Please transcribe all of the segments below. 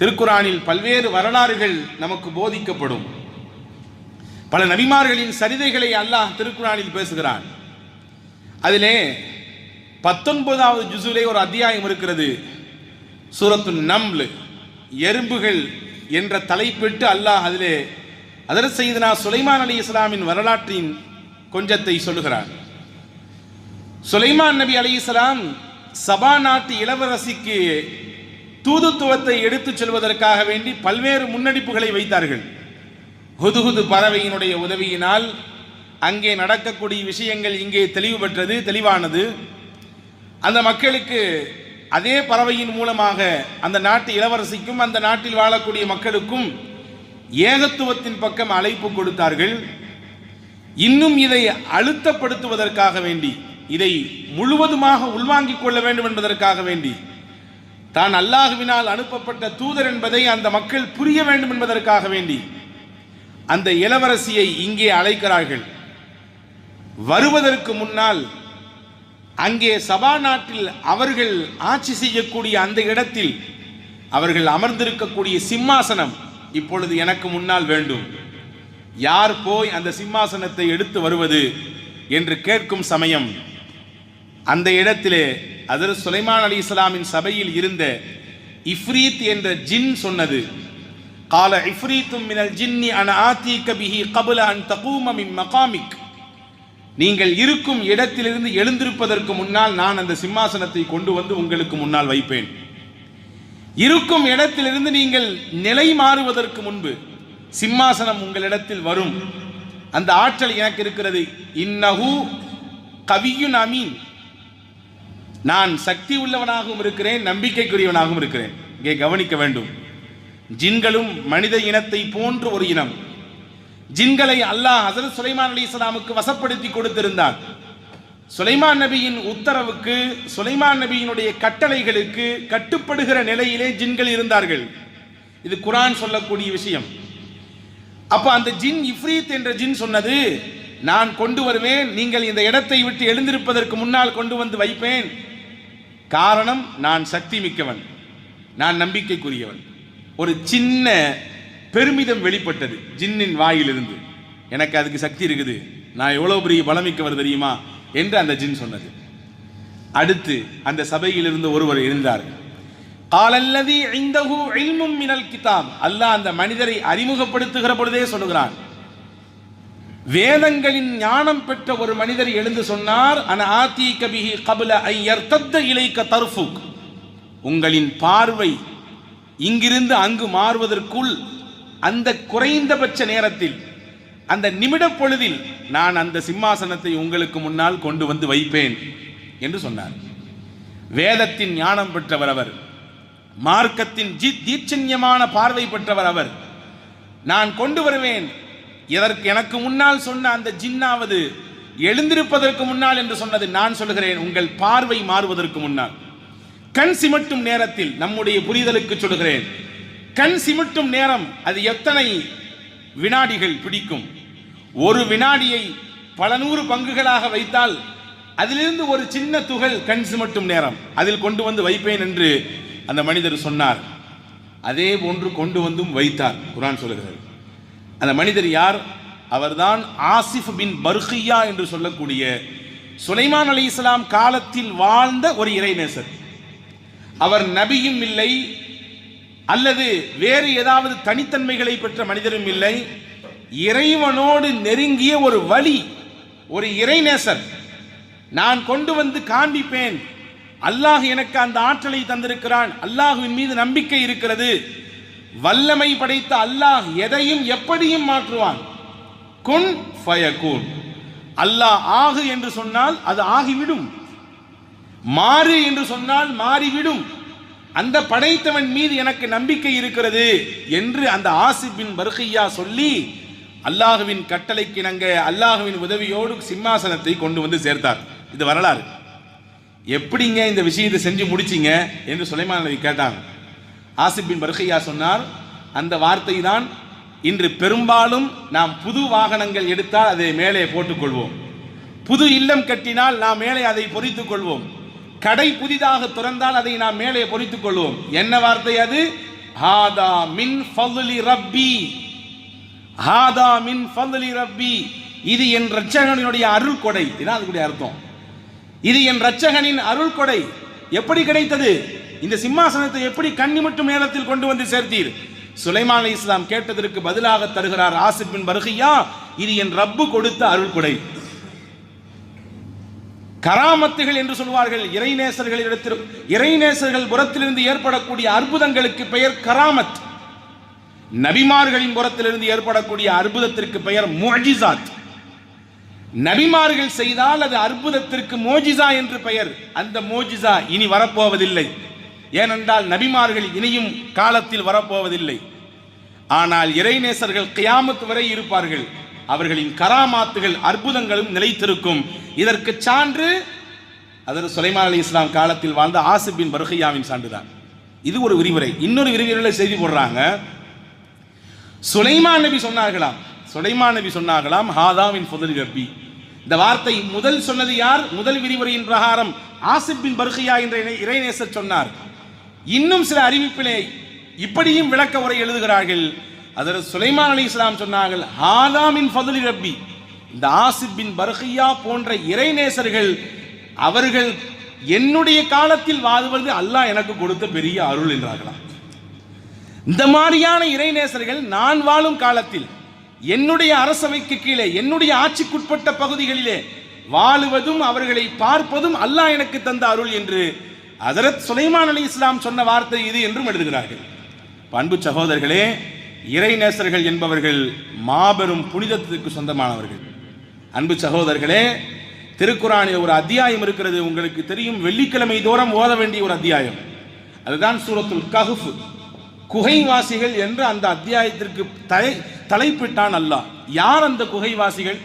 திருக்குறானில் பல்வேறு வரலாறுகள் நமக்கு போதிக்கப்படும். பல நபிமார்களின் சரிதைகளை அல்லாஹ் திருக்குறானில் பேசுகிறான். அதிலே பத்தொன்பதாவது ஜுசுலே ஒரு அத்தியாயம் இருக்கிறது. சூரத்து நம்லு எறும்புகள் என்ற தலைப்பிட்டு அல்லாஹ் அதிலே அதர் செய்தனா சுலைமான் அலி இஸ்லாமின் வரலாற்றின் கொஞ்சத்தை சொல்லுகிறார் சுலைமான் நபி அலி இஸ்லாம் சபா நாட்டு இளவரசிக்கு தூதுத்துவத்தை எடுத்துச் செல்வதற்காக வேண்டி பல்வேறு முன்னெடுப்புகளை வைத்தார்கள். ஹுதுகுது பறவையினுடைய உதவியினால் அங்கே நடக்கக்கூடிய விஷயங்கள் இங்கே தெளிவு பெற்றது தெளிவானது. அந்த மக்களுக்கு அதே பறவையின் மூலமாக அந்த நாட்டு இளவரசிக்கும் அந்த நாட்டில் வாழக்கூடிய மக்களுக்கும் ஏகத்துவத்தின் பக்கம் அழைப்பு கொடுத்தார்கள். இன்னும் இதை அழுத்தப்படுத்துவதற்காக வேண்டி இதை முழுவதுமாக உள்வாங்கிக் கொள்ள வேண்டும் என்பதற்காக வேண்டி தான் அல்லாஹுவினால் அனுப்பப்பட்ட தூதர் என்பதை அந்த மக்கள் புரிய வேண்டும் என்பதற்காக வேண்டி அந்த இளவரசியை இங்கே அழைக்கிறார்கள். வருவதற்கு முன்னால் அங்கே சபா நாட்டில் அவர்கள் ஆட்சி செய்யக்கூடிய அந்த இடத்தில் அவர்கள் அமர்ந்திருக்கக்கூடிய சிம்மாசனம் இப்பொழுது எனக்கு முன்னால் வேண்டும். யார் போய் அந்த சிம்மாசனத்தை எடுத்து வருவது என்று கேட்கும் சமயம் அந்த இடத்திலே அதர் சுலைமான் அலி இஸ்லாமின் சபையில் இருந்த இஃப்ரீத் என்ற ஜின் சொன்னது. கால இஃப்ரீத்தும் மினல் ஜின்னி அன ஆத்தி கபிஹி கபுல அன் தகூம மின் மகாமிக். நீங்கள் இருக்கும் இடத்திலிருந்து எழுந்திருப்பதற்கு முன்னால் நான் அந்த சிம்மாசனத்தை கொண்டு வந்து உங்களுக்கு முன்னால் வைப்பேன். இருக்கும் இடத்திலிருந்து நீங்கள் நிலை மாறுவதற்கு முன்பு சிம்மாசனம் உங்களிடத்தில் வரும். அந்த ஆற்றல் எனக்கு இருக்கிறது. இன்னஹு கவியுன் அமீன். நான் சக்தி உள்ளவனாகவும் இருக்கிறேன் நம்பிக்கைக்குரியவனாகவும் இருக்கிறேன். இங்கே கவனிக்க வேண்டும். ஜின்களும் மனித இனத்தை போன்ற ஒரு இனம். ஜின்களை அல்லாஹ் ஹசரத் சுலைமான் அலி இஸ்லாமுக்கு வசப்படுத்தி கொடுத்திருந்தான். சுலைமான் நபியின் உத்தரவுக்கு சுலைமான் நபியினுடைய கட்டளைகளுக்கு கட்டுப்படுகிற நிலையிலே ஜின்கள் இருந்தார்கள். இது குரான் சொல்லக்கூடிய விஷயம். அப்ப அந்த ஜின் இஃப்ரீத் என்ற ஜின் சொன்னது நான் கொண்டு வருவேன் நீங்கள் இந்த இடத்தை விட்டு எழுந்திருப்பதற்கு முன்னால் கொண்டு வந்து வைப்பேன் காரணம் நான் சக்தி மிக்கவன் நான் நம்பிக்கைக்குரியவன். ஒரு சின்ன பெருமிதம் வெளிப்பட்டது ஜின்னின் வாயிலிருந்து. எனக்கு அதுக்கு சக்தி இருக்குது. நான் எவ்வளோ பெரிய பலமிக்கவர் தெரியுமா? என்று அந்த ஜின் சொன்னது. அடுத்து அந்த சபையிலிருந்து ஒருவர் இருந்தார் காலல்லதி ஐந்தஹு இல்மும் மினல் கிதாப். அல்லாஹ் அந்த மனிதரை அறிமுகப்படுத்துகிற பொழுதே சொல்லுகிறான். வேதங்களின் ஞானம் பெற்ற ஒரு மனிதர் எழுந்து சொன்னார் அன ஆதி கபிஹி கபுல ஐயர்த்தத்த இலைக்க தர்ஃபுக். உங்களின் பார்வை இங்கிருந்து அங்கு மாறுவதற்குள் அந்த குறைந்தபட்ச நேரத்தில் அந்த நிமிட பொழுதில் நான் அந்த சிம்மாசனத்தை உங்களுக்கு முன்னால் கொண்டு வந்து வைப்பேன் என்று சொன்னார். வேதத்தின் ஞானம் பெற்றவர் அவர் மார்க்கத்தின் ஜி தீட்சண்யமான பார்வை பெற்றவர் அவர் நான் கொண்டு வருவேன் இதற்கு எனக்கு முன்னால் சொன்ன அந்த ஜின்னாவது எழுந்திருப்பதற்கு முன்னால் என்று சொன்னது நான் சொல்கிறேன் உங்கள் பார்வை மாறுவதற்கு முன்னால். கண் சிமிட்டும் நேரத்தில் நம்முடைய புரிதலுக்கு சொல்கிறேன் கண் சிமிட்டும் நேரம் அது எத்தனை வினாடிகள் பிடிக்கும். ஒரு வினாடியை பல நூறு பங்குகளாக வைத்தால் அதிலிருந்து ஒரு சின்ன துகள் கண் சிமிட்டும் நேரம். அதில் கொண்டு வந்து வைப்பேன் என்று அந்த மனிதர் சொன்னார். அதே போன்று கொண்டு வந்தும் வைத்தார். குரான் சொல்லுகிறது. அந்த மனிதர் யார்? அவர்தான் ஆசிஃப் பின் பர்ஹியா என்று சொல்லக்கூடிய சுலைமான் அலி இஸ்லாம் காலத்தில் வாழ்ந்த ஒரு இறைநேசர். அவர் நபியும் இல்லை அல்லது வேறு ஏதாவது தனித்தன்மைகளை பெற்ற மனிதரும் இல்லை. இறைவனோடு நெருங்கிய ஒரு வழி ஒரு இறைநேசர். நான் கொண்டு வந்து காண்பிப்பேன். அல்லாஹ் எனக்கு அந்த ஆற்றலை தந்திருக்கிறான். அல்லாஹுவின் மீது நம்பிக்கை இருக்கிறது. வல்லமை படைத்த அல்லாஹ் எதையும் எப்படியும் மாற்றுவான்? குன் ஃபயகுன். அல்லாஹ் ஆகு என்று சொன்னால் அது ஆகிவிடும். மாறு என்று சொன்னால் மாறிவிடும். அந்த படைத்தவன் மீது எனக்கு நம்பிக்கை இருக்கிறது என்று அந்த ஆசிபின் பர்கையா சொல்லி அல்லாஹுவின் கட்டளைக்கு இணங்க அல்லாஹுவின் உதவியோடு சிம்மாசனத்தை கொண்டு வந்து சேர்த்தார். இது வரலாறு. எப்படிங்க இந்த விஷயத்தை செஞ்சு முடிச்சிங்க? என்று சுலைமான் நபி கேட்டாங்க. ஆசிப்பின் பர்கையா சொன்னார் அந்த வார்த்தை தான் இன்று பெரும்பாலும் நாம் புது வாகனங்கள் எடுத்தால் அதை மேலே போட்டுக்கொள்வோம். புது இல்லம் கட்டினால் நாம் மேலே அதை பொறித்துக் கொள்வோம் கடை புதிதாக திறந்தால் அதை நாம் மேலே பொறித்துக் கொள்வோம் என்ன வார்த்தை அது? ஹாதா மின் ஃபضலி ரப்பி. ஹாதா மின் ஃபضலி ரப்பி. இது என் ரட்சகனுடைய அருள் கொடை. இதான் அதுக்குடைய அர்த்தம். இது என் ரட்சகனின் அருள் கொடை. எப்படி கிடைத்தது? இந்த சிம்மாசனத்தை எப்படி கண்ணி மட்டும் நேரத்தில் கொண்டு வந்து சேர்த்தீர்? சுலைமான் அலி இஸ்லாம் கேட்டதற்கு பதிலாக தருகிறார் ஆசிப் வருகையா இது என் ரப்பு கொடுத்த அருள் கொடை கராமத்துகள் என்று சொல்வார்கள் இறைநேசர்களிடத்தில் இறைநேசர்கள் புறத்திலிருந்து ஏற்படக்கூடிய அற்புதங்களுக்கு பெயர் கராமத். நபிமார்களின் புறத்திலிருந்து ஏற்படக்கூடிய அற்புதத்திற்கு பெயர் மோஜிசாத். நபிமார்கள் செய்தால் அது அற்புதத்திற்கு மோஜிசா என்று பெயர். அந்த மோஜிசா இனி வரப்போவதில்லை. ஏனென்றால் நபிமார்கள் இனியும் காலத்தில் வரப்போவதில்லை. ஆனால் இறைநேசர்கள் கியாமத்து வரை இருப்பார்கள். அவர்களின் கராமாத்துகள் அற்புதங்களும் நிலைத்திருக்கும். இதற்கு சான்று அதற்கு சுலைமான் அலி இஸ்லாம் காலத்தில் வாழ்ந்த ஆசிபின் பருகையாவின் சான்றுதான். இது ஒரு விரிவுரை. இன்னொரு விரிவுரையில் செய்தி போடுறாங்க. சுலைமான் நபி சொன்னார்களாம். சுலைமான் நபி சொன்னார்களாம் ஹாதாவின் புதல் கபி இந்த வார்த்தை முதல் சொன்னது யார்? முதல் விரிவுரையின் பிரகாரம் ஆசிப்பின் பருகையா என்ற இறைநேசர் சொன்னார். இன்னும் சில அறிவிப்பிலே இப்படியும் விளக்க உரை எழுதுகிறார்கள். அதில் சுலைமான் அலி இஸ்லாம் சொன்னார்கள் ஹாதாமின் ஃபதுலி ரப்பி. இந்த ஆசிப் பின் பர்கியா போன்ற இறைநேசர்கள் அவர்கள் என்னுடைய காலத்தில் வாழ்வது அல்லாஹ் எனக்கு கொடுத்த பெரிய அருள் என்றார்களாம் இந்த மாதிரியான இறைநேசர்கள் நான் வாழும் காலத்தில் என்னுடைய அரசவைக்கு கீழே என்னுடைய ஆட்சிக்குட்பட்ட பகுதிகளிலே வாழுவதும் அவர்களை பார்ப்பதும் அல்லாஹ் எனக்கு தந்த அருள் என்று அதரத் சுலைமான் அலி இஸ்லாம் சொன்ன வார்த்தை இது என்றும் எழுதுகிறார்கள். பண்பு சகோதரர்களே இறைநேசர்கள் என்பவர்கள் மாபெரும் புனிதத்துக்கு சொந்தமானவர்கள். அன்பு சகோதரர்களே திருக்குறானில் ஒரு அத்தியாயம் இருக்கிறது. உங்களுக்கு தெரியும் வெள்ளிக்கிழமை தோறும் ஓத வேண்டிய ஒரு அத்தியாயம். அதுதான் சூரத்துல் கஹ்ஃப். குகைவாசிகள் என்று அந்த அத்தியாயத்திற்கு தலை தலைப்பிட்டான் அல்லாஹ். யார் அந்த குகைவாசிகள்?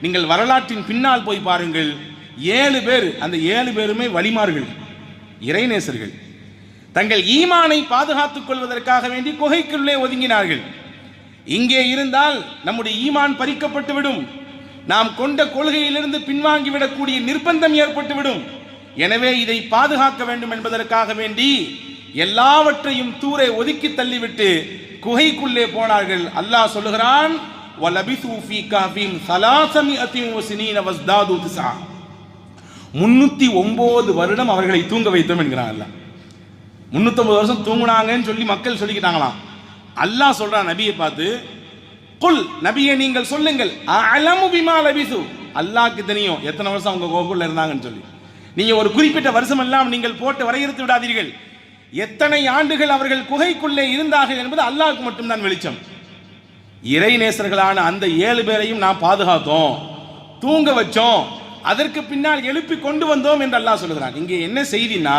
நீங்கள் வரலாற்றின் பின்னால் போய் பாருங்கள். ஏழு பேர் அந்த ஏழு பேருமே வழிமார்கள். இறைநேசர்கள். தங்கள் ஈமானை பாதுகாத்துக் கொள்வதற்காக வேண்டி குகைக்குள்ளே ஒதுங்கினார்கள். இங்கே இருந்தால் நம்முடைய ஈமான் பறிக்கப்பட்டுவிடும். நாம் கொண்ட கொள்கையிலிருந்து பின்வாங்கிவிடக்கூடிய நிர்பந்தம் ஏற்பட்டுவிடும். எனவே இதை பாதுகாக்க வேண்டும் என்பதற்காக வேண்டி எல்லாவற்றையும் தூரை ஒதுக்கி தள்ளிவிட்டு குகைக்குள்ளே போனார்கள். அல்லாஹ் சொல்லுகிறான் வலபிசூஃபி காஃபிம் சலாசமி அத்தியும் சினீன வஸ்தாது திசா முன்னூத்தி ஒன்பது வருடம் அவர்களை தூங்க வைத்தோம் என்கிறாங்கல்ல. அல்லாஹ் முன்னூத்தொன்பது வருஷம் தூங்குனாங்கன்னு சொல்லி மக்கள் சொல்லிக்கிட்டாங்களாம். அல்லாஹ் சொல்றான் நபியை பார்த்து குல் நபியை நீங்கள் சொல்லுங்கள். அலமு பிமா லபிசு. அல்லாஹ்க்கு தெரியும் எத்தனை வருஷம் அவங்க கோகுல்ல இருந்தாங்கன்னு சொல்லி. நீங்க ஒரு குறிப்பிட்ட வருஷம் எல்லாம் நீங்கள் போட்டு வரையறுத்து விடாதீர்கள். எத்தனை ஆண்டுகள் அவர்கள் குகைக்குள்ளே இருந்தார்கள் என்பது அல்லாஹ்க்கு மட்டும்தான் வெளிச்சம். இறைநேசர்களான அந்த ஏழு பேரையும் நான் பாதுகாத்தோம். தூங்க வச்சோம். அதற்கு பின்னால் எழுப்பி கொண்டு வந்தோம் என்று அல்லாஹ் சொல்லுகிறான். இங்கே என்ன செய்தினா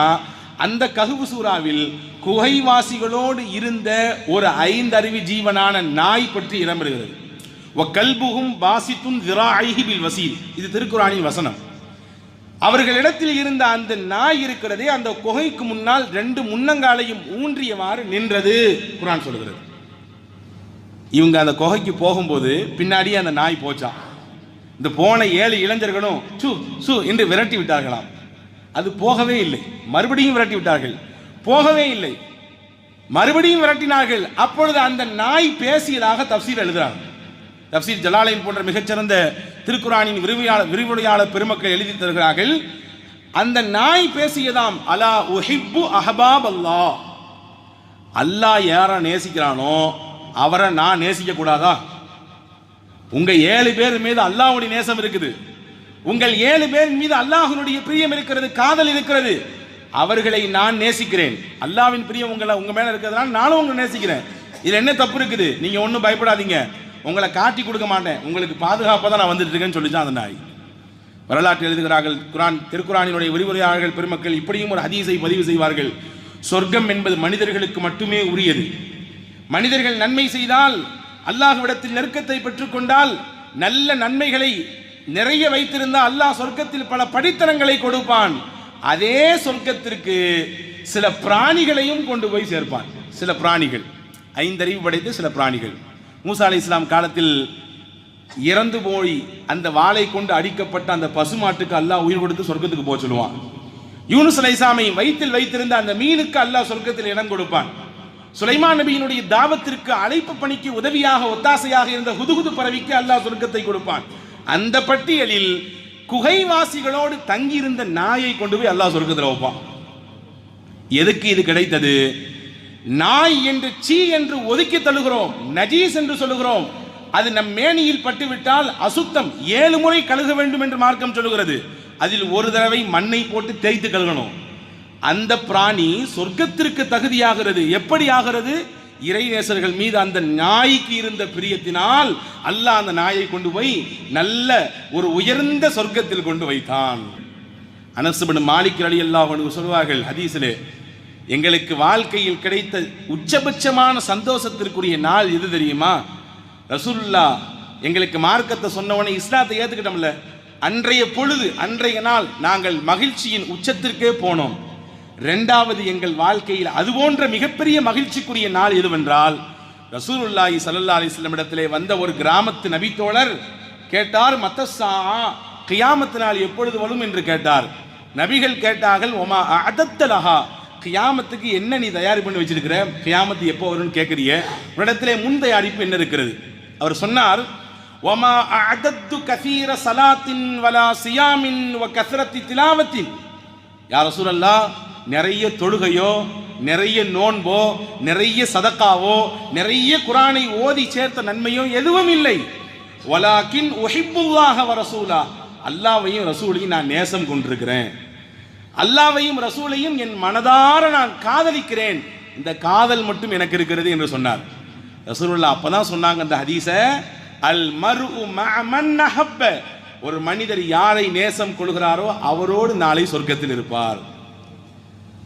அந்த ககுபு சூறாவில் குகைவாசிகளோடு இருந்த ஒரு ஐந்தறிவு ஜீவனான நாய் பற்றி இடம்பெறுகிறது. ஒ கல்புகும் பாசித்தும் திராஹிபில் வசீல். இது திருக்குறானின் வசனம். அவர்களிடத்தில் இருந்த அந்த நாய் இருக்கிறதே அந்த குகைக்கு முன்னால் ரெண்டு முன்னங்காலையும் ஊன்றியவாறு நின்றது குரான் சொல்கிறது இவங்க அந்த குகைக்கு போகும்போது பின்னாடியே அந்த நாய் போச்சான் இந்த போன ஏழு இளைஞர்களும் சு சு என்று விரட்டி விட்டார்களாம். அது போகவே இல்லை. மறுபடியும் விரட்டி விட்டார்கள். போகவே இல்லை. மறுபடியும் விரட்டினார்கள். அப்பொழுது அந்த நாய் பேசியதாக தப்சீர் எழுதுகிறார். தப்சீர் ஜலாலயம் போன்ற மிகச்சிறந்த திருக்குறானின் விரிவையாளர் விரிவுரையாளர் பெருமக்கள் எழுதி தருகிறார்கள். அந்த நாய் பேசியதாம் அலா உஹிப்பு அஹபாப் அல்லாஹ் அல்லாஹ் யாரை நேசிக்கிறானோ அவரை நான் நேசிக்க கூடாதா? உங்க ஏழு பேர் மீது அல்லாஹுடைய நேசம் இருக்குது. உங்கள் ஏழு பேர் மீது அல்லாஹ்வுடைய பிரியம் இருக்கிறது காதல் இருக்கிறது. அவர்களை நான் நேசிக்கிறேன். அல்லாஹ்வின் பிரியம் உங்களை உங்க மேல இருக்கிறதுனால நானும் உங்களை நேசிக்கிறேன். இதுல என்ன தப்பு இருக்குது? நீங்க ஒன்றும் பயப்படாதீங்க. உங்களை காட்டி கொடுக்க மாட்டேன். உங்களுக்கு பாதுகாப்பாக தான் நான் வந்துட்டு இருக்கேன்னு சொல்லிச்சான் அந்த நாய். வரலாற்று எழுதுகிறார்கள் குரான் திருக்குறானினுடைய விரிவுரையாளர்கள் பெருமக்கள் இப்படியும் ஒரு ஹதீஸை பதிவு செய்வார்கள். சொர்க்கம் என்பது மனிதர்களுக்கு மட்டுமே உரியது. மனிதர்கள் நன்மை செய்தால் அல்லாஹ்விடத்தில் நெருக்கத்தை பெற்றுக்கொண்டால் நல்ல நன்மைகளை நிறைய வைத்திருந்தால் அல்லாஹ் சொர்க்கத்தில் பல படித்தனங்களை கொடுப்பான். அதே சொர்க்கத்திற்கு சில பிராணிகளையும் கொண்டு போய் சேர்ப்பான். சில பிராணிகள். ஐந்தறிவு படைத்த சில பிராணிகள். மூசா அலி இஸ்லாம் காலத்தில் இறந்து போய் அந்த வாளை கொண்டு அடிக்கப்பட்ட அந்த பசுமாட்டுக்கு அல்லாஹ் உயிர் கொடுத்து சொர்க்கத்துக்கு போக சொல்லுவான். யூனுஸ் அலைசாமை வயிற்றில் வைத்திருந்த அந்த மீனுக்கு அல்லாஹ் சொர்க்கத்தில் இடம் கொடுப்பான். சுலைமான் நபியினுடைய தாவத்திற்கு அழைப்பு பணிக்கு உதவியாக ஒத்தாசையாக இருந்த ஹுதுகுது பறவைக்கு அல்லாஹ் சொர்க்கத்தை கொடுப்பான். அந்த பட்டியலில் குகைவாசிகளோடு தங்கியிருந்த நாயை கொண்டு போய் அல்லாஹ் சொர்க்கத்தில் வைப்பான். எதுக்கு இது கிடைத்தது? நாய் என்று சீ என்று ஒதுக்கி தள்ளுகிறோம் நஜீஸ் என்று சொல்லுகிறோம். அது நம் மேனியில் பட்டுவிட்டால் அசுத்தம் ஏழு முறை கழுக வேண்டும் என்று மார்க்கம் சொல்லுகிறது. அதில் ஒரு தடவை மண்ணை போட்டு தேய்த்து கழுகணும். அந்த பிராணி சொர்க்கத்திற்கு தகுதியாகிறது. எப்படி ஆகிறது இறைநேசர்கள் மீது அந்த நாய்க்கு இருந்த பிரியத்தினால் அல்லாஹ் அந்த நாயை கொண்டு போய் நல்ல ஒரு உயர்ந்த சொர்க்கத்தில் கொண்டு வைத்தான். அனசுபன் மாலிக் அலி அல்லாஹ் சொல்வார்கள் ஹதீஸிலே எங்களுக்கு வாழ்க்கையில் கிடைத்த உச்சபட்சமான சந்தோஷத்திற்குரிய நாள் எது தெரியுமா? ரசூல்லா எங்களுக்கு மார்க்கத்தை சொன்னவனே இஸ்லாத்தை ஏத்துக்கிட்டோம்ல. அன்றைய பொழுது அன்றைய நாள் நாங்கள் மகிழ்ச்சியின் உச்சத்திற்கே போனோம். ரெண்டாவது எங்கள் வாழ்க்கையில் அது போன்ற மிகப்பெரிய மகிழ்ச்சிக்குரிய நாள் எதுவென்றால் ரசூலுல்லாஹி சல்லா அலிஸ்லமிடத்திலே இடத்திலே வந்த ஒரு கிராமத்து நபித்தோழர் கேட்டார் மத்தசா கியாமத்து நாள் எப்பொழுது வரும்? என்று கேட்டார். நபிகள் கேட்டார்கள் ஒமா அதத்தலஹா கியாமத்துக்கு என்ன நீ தயார் பண்ணி வச்சிருக்கிற? கியாமத்து எப்போ வரும்னு கேட்குறிய? உன்னிடத்திலே முன் தயாரிப்பு என்ன இருக்கிறது? அவர் சொன்னார் ஒமா அதத்து கசீர சலாத்தின் வலா சியாமின் வ கசரத்தி திலாவத்தின். யார் ரசூலல்லா நிறைய தொழுகையோ நிறைய நோன்போ நிறைய சதக்காவோ நிறைய குரானை ஓதி சேர்த்த நன்மையோ எதுவும் இல்லை. வலாக்கின் ஒஹிப்புல்லாக வரசூலா. ரசூலா அல்லாவையும் ரசூலையும் நான் நேசம் கொண்டிருக்கிறேன். அல்லாவையும் ரசூலையும் என் மனதார நான் காதலிக்கிறேன். இந்த காதல் மட்டும் எனக்கு இருக்கிறது என்று சொன்னார். ரசூலுல்லா அப்பதான் சொன்னாங்க அந்த ஹதீஸ அல் மரு ஒரு மனிதர் யாரை நேசம் கொள்கிறாரோ அவரோடு நாளை சொர்க்கத்தில் இருப்பார்.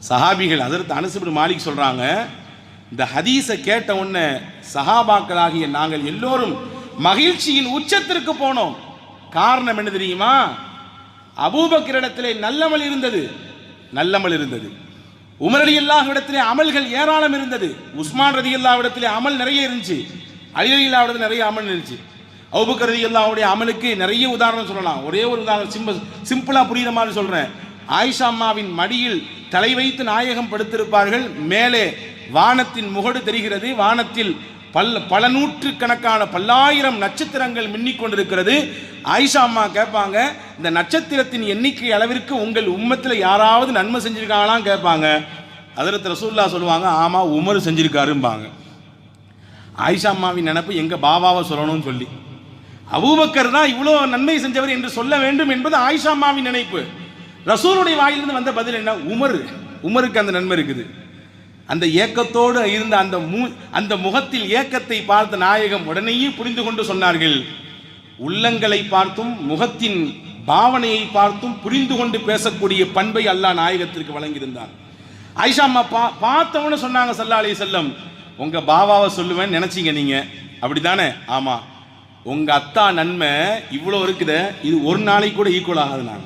சஹாபிகள் அதற்கு அனுசபின் மாலிக் சொல்கிறாங்க இந்த ஹதீஸை கேட்ட உடனே சஹாபாக்களாகிய நாங்கள் எல்லோரும் மகிழ்ச்சியின் உச்சத்திற்கு போனோம். காரணம் என்ன தெரியுமா? அபூபக்கரிடத்திலே நல்லமல் இருந்தது நல்லமல் இருந்தது. உமரடி இல்லாத இடத்திலே அமல்கள் ஏராளம் இருந்தது. உஸ்மான் ரதி இடத்திலே அமல் நிறைய இருந்துச்சு. அலி அலி இடத்துல நிறைய அமல் இருந்துச்சு. அபுபக்கர் ரதி அல்லாவுடைய அமலுக்கு நிறைய உதாரணம் சொல்லலாம். ஒரே ஒரு உதாரணம் சிம்பிள் சிம்பிளாக புரியுற மாதிரி சொல்கிறேன் ஆயிஷா அம்மாவின் மடியில் தலை வைத்து நாயகம் படுத்திருப்பார்கள். மேலே வானத்தின் முகடு தெரிகிறது. வானத்தில் பல் பல நூற்று கணக்கான பல்லாயிரம் நட்சத்திரங்கள் மின்னிக் கொண்டிருக்கிறது. ஆயிஷா அம்மா கேட்பாங்க இந்த நட்சத்திரத்தின் எண்ணிக்கை அளவிற்கு உங்கள் உம்மத்தில் யாராவது நன்மை செஞ்சிருக்காங்களாம்? கேட்பாங்க. அதரத்து ரசூல்லா சொல்லுவாங்க ஆமாம் உமர் செஞ்சுருக்காரும்பாங்க. ஆயிஷா அம்மாவின் நினப்பு எங்கள் பாபாவை சொல்லணும்னு சொல்லி. அபூபக்கர் தான் இவ்வளோ நன்மை செஞ்சவர் என்று சொல்ல வேண்டும் என்பது ஆயிஷா அம்மாவின் நினைப்பு. ரசூலுடைய வாயிலிருந்து வந்த பதில் என்ன? உமர். உமருக்கு அந்த நன்மை இருக்குது. அந்த ஏக்கத்தோடு இருந்த அந்த மூ அந்த முகத்தில் ஏக்கத்தை பார்த்த நாயகம் உடனேயே புரிந்து கொண்டு சொன்னார்கள். உள்ளங்களை பார்த்தும் முகத்தின் பாவனையை பார்த்தும் புரிந்து கொண்டு பேசக்கூடிய பண்பை அல்லாஹ் நாயகத்திற்கு வழங்கியிருந்தார் ஆயிஷா அம்மா பா பார்த்தவொன்னு சொன்னாங்க சல்லா அலி செல்லம் உங்க பாவாவை சொல்லுவேன்னு நீங்கள் நீங்க. அப்படிதானே ஆமா. உங்க அத்தா நன்மை இவ்வளோ இருக்குது. இது ஒரு நாளைக்கு கூட ஈக்குவல் ஆகாது நான்.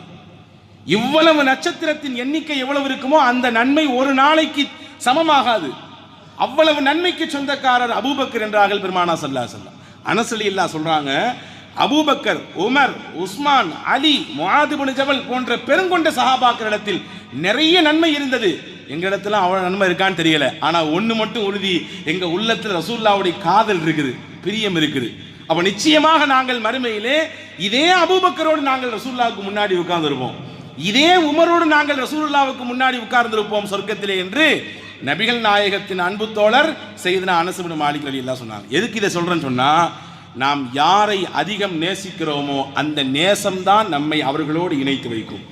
இவ்வளவு நட்சத்திரத்தின் எண்ணிக்கை எவ்வளவு இருக்குமோ அந்த நன்மை ஒரு நாளைக்கு சமமாகாது. அவ்வளவு நன்மைக்கு சொந்தக்காரர் அபூபக்கர் என்றார்கள் பெருமானா சல்லா சொல்லா அனசலி இல்லா சொல்றாங்க Abu Bakr Umar Usman Ali Muadh ibn Jabal போன்ற பெருங்கொண்ட சஹாபாக்களிடத்தில் நிறைய நன்மை இருந்தது. எங்களிடத்துல அவ்வளவு நன்மை இருக்கான்னு தெரியல. ஆனா ஒண்ணு மட்டும் உறுதி எங்க உள்ளத்துல ரசூல்லாவுடைய காதல் இருக்குது பிரியம் இருக்குது. அப்ப நிச்சயமாக நாங்கள் மறுமையிலே இதே அபூபக்கரோடு நாங்கள் ரசூல்லாவுக்கு முன்னாடி உட்கார்ந்திருப்போம். இதே உமரோடு நாங்கள் ரசூலுல்லாவுக்கு முன்னாடி உட்கார்ந்திருப்போம் சொர்க்கத்திலே என்று நபிகள் நாயகத்தின் அன்பு தோழர் செய்தனா அனசுபின் மாலிக் அலி எல்லாம் சொன்னாங்க. எதுக்கு இதை சொல்கிறேன்னு சொன்னால் நாம் யாரை அதிகம் நேசிக்கிறோமோ அந்த நேசம்தான் நம்மை அவர்களோடு இணைத்து வைக்கும்.